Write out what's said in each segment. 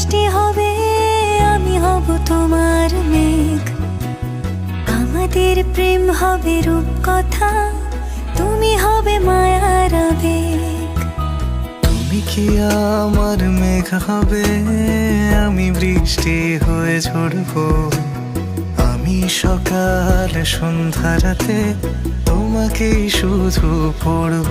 বৃষ্টি হবে, আমি হব তোমার মেঘ। আমাদের প্রেম হবে রূপ কথা তুমি হবে মায়ার আবেগ। তুমি কি আমার মেঘ হবে, আমি বৃষ্টি হয়ে ঝরব। আমি সকাল সন্ধ্যা রাতে তোমাকেই শুধু পড়ব।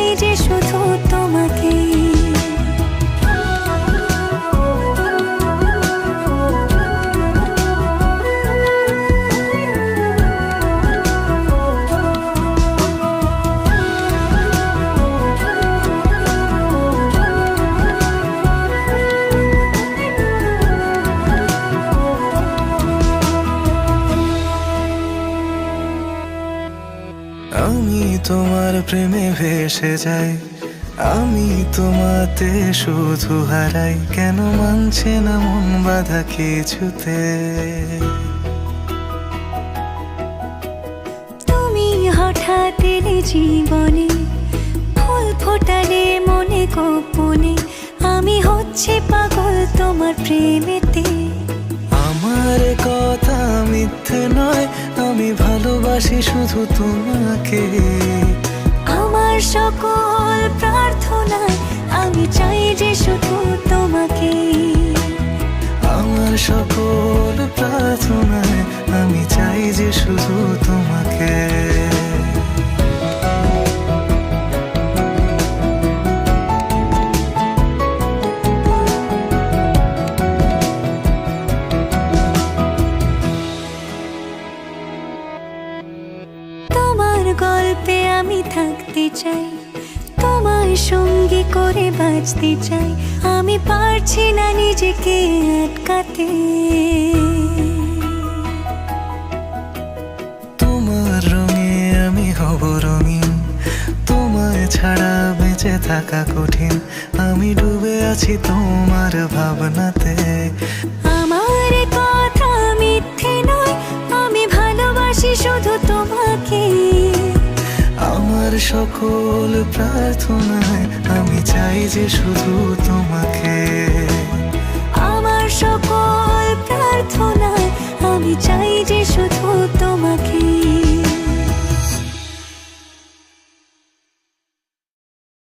তোমার প্রেমে ভেসে যাই। আমি তোমাতে শুধু হারাই কেন মানছে না মন বাধা কিছুতে? তুমি হঠাৎ এলে জীবনে ফুল ফোটালে মনে গোপনে আমি হচ্ছে পাগল তোমার প্রেমেতে। আমার কথা ভালোবাসি শুধু তোমাকে। আমার সকল প্রার্থনায় আমি চাই যে শুধু তোমাকে। আমার সকল প্রার্থনা আমি চাই যে শুধু তোমাকে। তোমার গল্পে আমি থাকতে চাই তোমার সঙ্গী করে বাঁচতে চাই, আমি পারছি না নিজেকে আটকাতে। তোমার রঙে আমি হব রঙিন, তোমায় ছাড়া বেঁচে থাকা কঠিন, আমি ডুবে আছি তোমার ভাবনাতে। সকল প্রার্থনায় আমি চাই যে শুধু তোমাকে